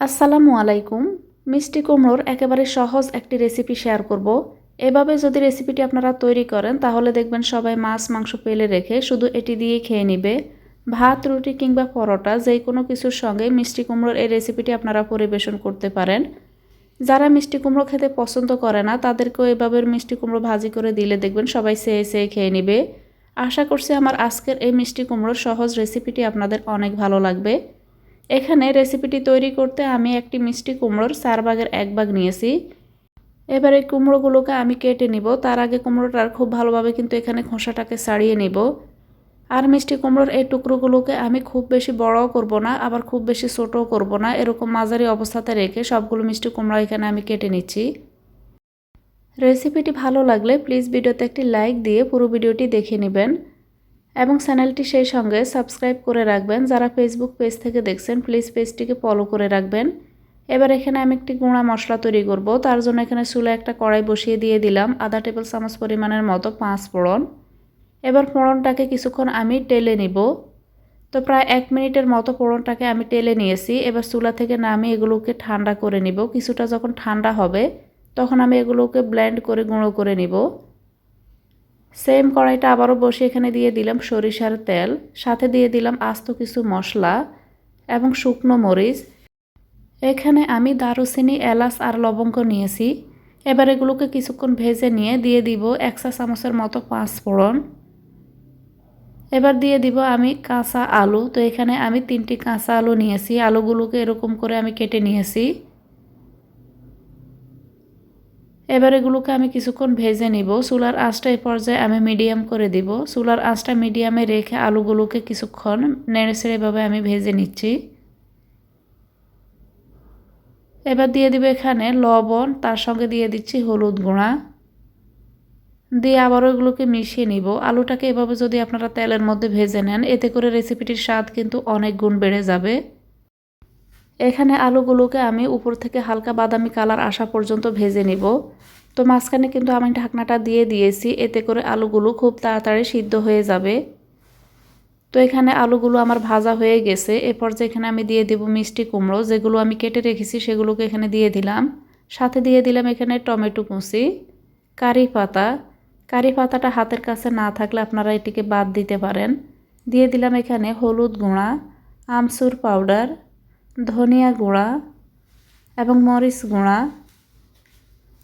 আসসালামু আলাইকুম। মিষ্টি কুমড়োর একেবারে সহজ একটি রেসিপি শেয়ার করব। এভাবে যদি রেসিপিটি আপনারা তৈরি করেন, তাহলে দেখবেন সবাই মাছ, মাংস পেলে রেখে শুধু এটি দিয়ে খেয়ে নিবে। ভাত, রুটি কিংবা পরোটা যে কোনো কিছুর সঙ্গে মিষ্টি কুমড়োর এই রেসিপিটি আপনারা পরিবেশন করতে পারেন। যারা মিষ্টি কুমড়ো খেতে পছন্দ করে না, তাদেরকেও এভাবে মিষ্টি কুমড়ো ভাজি করে দিলে দেখবেন সবাই সেয়ে সেয়ে খেয়ে নিবে। আশা করছি আমার আজকের এই মিষ্টি কুমড়োর সহজ রেসিপিটি আপনাদের অনেক ভালো লাগবে। এখানে রেসিপিটি তৈরি করতে আমি একটি মিষ্টি কুমড়োর চার ভাগের এক ভাগ নিয়েছি। এবার এই কুমড়োগুলোকে আমি কেটে নিব। তার আগে কুমড়োটার খুব ভালোভাবে কিন্তু এখানে খোসাটাকে ছাড়িয়ে নিব। আর মিষ্টি কুমড়োর এই টুকরোগুলোকে আমি খুব বেশি বড়ও করব না, আবার খুব বেশি ছোটও করব না। এরকম মাঝারি অবস্থাতে রেখে সবগুলো মিষ্টি কুমড়ো এখানে আমি কেটে নিচ্ছি। রেসিপিটি ভালো লাগলে প্লিজ ভিডিওতে একটি লাইক দিয়ে পুরো ভিডিওটি দেখে নেবেন। এবং চ্যানেলটি সেই সঙ্গে সাবস্ক্রাইব করে রাখবেন। যারা ফেসবুক পেজ থেকে দেখছেন প্লিজ পেজটিকে ফলো করে রাখবেন। এবার এখানে আমি একটি গুঁড়া মশলা তৈরি করব। তার জন্য এখানে চুলে একটা কড়াই বসিয়ে দিয়ে দিলাম আধা টেবিল চামচ পরিমাণের মতো পাঁচ ফোড়ন। এবার ফোড়নটাকে কিছুক্ষণ আমি টেলে নিব। তো প্রায় এক মিনিটের মতো ফোড়নটাকে আমি টেলে নিয়েছি। এবার চুলা থেকে নামিয়ে এগুলোকে ঠান্ডা করে নিব। কিছুটা যখন ঠান্ডা হবে, তখন আমি এগুলোকে ব্লেন্ড করে গুঁড়ো করে নিব। সেম কড়াইটা আবারও বসে এখানে দিয়ে দিলাম সরিষার তেল, সাথে দিয়ে দিলাম আস্ত কিছু মশলা এবং শুকনো মরিচ। এখানে আমি দারুচিনি, এলাচ আর লবঙ্গ নিয়েছি। এবার এগুলোকে কিছুক্ষণ ভেজে নিয়ে দিয়ে দিব একশা চামচের মতো পাঁচ ফোড়ন এবার দিয়ে দিব আমি কাঁচা আলু। তো এখানে আমি তিনটি কাঁচা আলু নিয়েছি। আলুগুলোকে এরকম করে আমি কেটে নিয়েছি। এবার এগুলোকে আমি কিছুক্ষণ ভেজে নিব। চুলার আঁচটা এই পর্যায়ে আমি মিডিয়াম করে দিব। চুলার আঁচটা মিডিয়ামে রেখে আলুগুলোকে কিছুক্ষণ নেড়ে ছেড়েভাবে আমি ভেজে নিচ্ছি। এবার দিয়ে দিব এখানে লবণ, তার সঙ্গে দিয়ে দিচ্ছি হলুদ গুঁড়া। দিয়ে আবারও এগুলোকে মিশিয়ে নিব। আলুটাকে এভাবে যদি আপনারা তেলের মধ্যে ভেজে নেন, এতে করে রেসিপিটির স্বাদ কিন্তু অনেক গুণ বেড়ে যাবে। এখানে আলুগুলোকে আমি উপর থেকে হালকা বাদামি কালার আসা পর্যন্ত ভেজে নিব। তো মাঝখানে কিন্তু আমি ঢাকনাটা দিয়ে দিয়েছি, এতে করে আলুগুলো খুব তাড়াতাড়ি সিদ্ধ হয়ে যাবে। তো এখানে আলুগুলো আমার ভাজা হয়ে গেছে। এরপর যে এখানে আমি দিয়ে দেব মিষ্টি কুমড়ো, যেগুলো আমি কেটে রেখেছি সেগুলোকে এখানে দিয়ে দিলাম। সাথে দিয়ে দিলাম এখানে টমেটো কুচি, কারি পাতা। কারি পাতাটা হাতের কাছে না থাকলে আপনারা এটিকে বাদ দিতে পারেন। দিয়ে দিলাম এখানে হলুদ গুঁড়া আমসুর পাউডার ধনিয়া গুঁড়া এবং মরিচ গুঁড়া।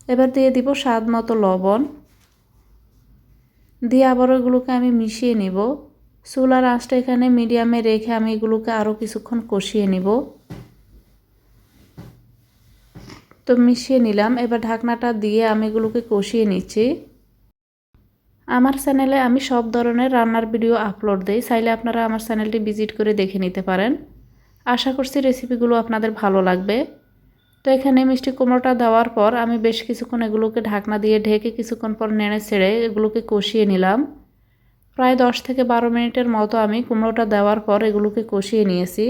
এবার দিয়ে দিব স্বাদ মতো লবণ। দিয়ে আবার এগুলোকে আমি মিশিয়ে নিব। চুলার আঁচটা এখানে মিডিয়ামে রেখে আমি এগুলোকে আরও কিছুক্ষণ কষিয়ে নিব। তো মিশিয়ে নিলাম। এবার ঢাকনাটা দিয়ে আমি এগুলোকে কষিয়ে নিচ্ছি। আমার চ্যানেলে আমি সব ধরনের রান্নার ভিডিও আপলোড দিই। চাইলে আপনারা আমার চ্যানেলটি ভিজিট করে দেখে নিতে পারেন। আশা করছি রেসিপিগুলো আপনাদের ভালো লাগবে। তো এখানে মিষ্টি কুমড়োটা দেওয়ার পর আমি বেশ কিছুক্ষণ এগুলোকে ঢাকনা দিয়ে ঢেকে কিছুক্ষণ পর নেড়ে ছেড়ে এগুলোকে কষিয়ে নিলাম। প্রায় দশ থেকে বারো মিনিটের মতো আমি কুমড়োটা দেওয়ার পর এগুলোকে কষিয়ে নিয়েছি।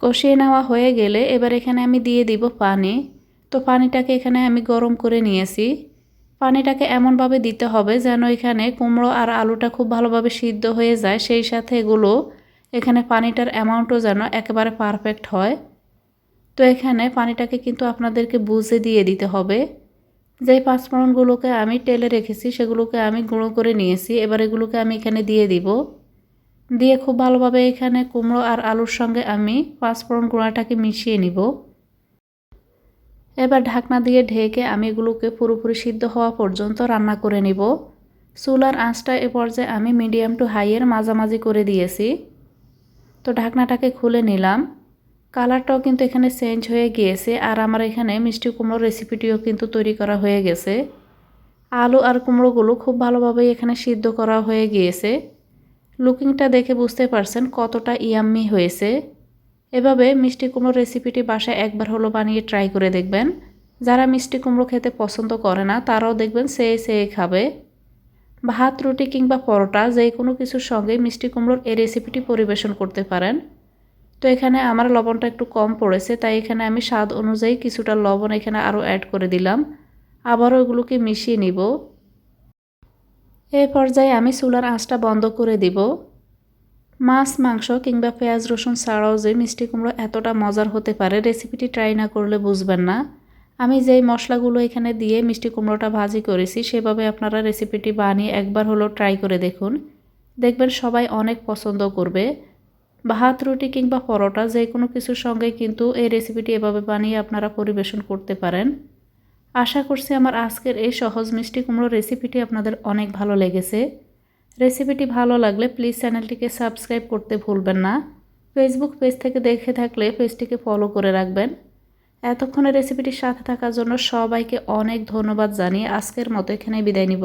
কষিয়ে নেওয়া হয়ে গেলে এবার এখানে আমি দিয়ে দিব পানি। তো পানিটাকে এখানে আমি গরম করে নিয়েছি। পানিটাকে এমনভাবে দিতে হবে যেন এখানে কুমড়ো আর আলুটা খুব ভালোভাবে সিদ্ধ হয়ে যায়। সেই সাথে এগুলো এখানে পানিটার অ্যামাউন্টও যেন একেবারে পারফেক্ট হয়। তো এখানে পানিটাকে কিন্তু আপনাদেরকে বুঝে দিয়ে দিতে হবে যেই পাঁচফোড়নগুলোকে আমি টেলে রেখেছি, সেগুলোকে আমি গুঁড়ো করে নিয়েছি। এবার এগুলোকে আমি এখানে দিয়ে দিব। দিয়ে খুব ভালোভাবে এখানে কুমড়ো আর আলুর সঙ্গে আমি পাঁচফোড়ন গুঁড়াটাকে মিশিয়ে নিব। এবার ঢাকনা দিয়ে ঢেকে আমি এগুলোকে পুরোপুরি সিদ্ধ হওয়া পর্যন্ত রান্না করে নিব। চুলার আঁচটা এ পর্যায়ে আমি মিডিয়াম টু হাইয়ের মাঝামাঝি করে দিয়েছি। তো ঢাকনাটাকে খুলে নিলাম। কালারটাও কিন্তু এখানে চেঞ্জ হয়ে গিয়েছে আর আমার এখানে মিষ্টি কুমড়োর রেসিপিটিও কিন্তু তৈরি করা হয়ে গেছে। আলু আর কুমড়োগুলো খুব ভালোভাবেই এখানে সিদ্ধ করা হয়ে গিয়েছে। লুকিংটা দেখে বুঝতে পারছেন কতটা ইয়াম্মি হয়েছে। এভাবে মিষ্টি কুমড়োর রেসিপিটি বাসায় একবার হলো বানিয়ে ট্রাই করে দেখবেন। যারা মিষ্টি কুমড়ো খেতে পছন্দ করে না, তারাও দেখবেন সে সে খাবে। ভাত, রুটি কিংবা পরোটা যে কোনো কিছুর সঙ্গে মিষ্টি কুমড়োর এই রেসিপিটি পরিবেশন করতে পারেন। তো এখানে আমার লবণটা একটু কম পড়েছে, তাই এখানে আমি স্বাদ অনুযায়ী কিছুটা লবণ এখানে আরও অ্যাড করে দিলাম। আবারও এগুলোকে মিশিয়ে নিব। এ পর্যায়ে আমি চুলার আঁচটা বন্ধ করে দিব। মাছ, মাংস কিংবা পেঁয়াজ, রসুন ছাড়াও যে মিষ্টি কুমড়ো এতটা মজার হতে পারে রেসিপিটি ট্রাই না করলে বুঝবেন না। আমি যেই মশলাগুলো এখানে দিয়ে মিষ্টি কুমড়োটা ভাজি করেছি, সেভাবে আপনারা রেসিপিটি বানিয়ে একবার হলো ট্রাই করে দেখুন। দেখবেন সবাই অনেক পছন্দ করবে। ভাত, রুটি কিংবা পরোটা যে কোনো কিছুর সঙ্গে কিন্তু এই রেসিপিটি এভাবে বানিয়ে আপনারা পরিবেশন করতে পারেন। আশা করছি আমার আজকের এই সহজ মিষ্টি কুমড়ো রেসিপিটি আপনাদের অনেক ভালো লেগেছে। রেসিপিটি ভালো লাগলে প্লিজ চ্যানেলটিকে সাবস্ক্রাইব করতে ভুলবেন না। ফেসবুক পেজ থেকে দেখে থাকলে পেজটিকে ফলো করে রাখবেন। এতক্ষণে রেসিপিটির সাথে থাকার জন্য সবাইকে অনেক ধন্যবাদ জানিয়ে আজকের মতো এখানে বিদায় নিব।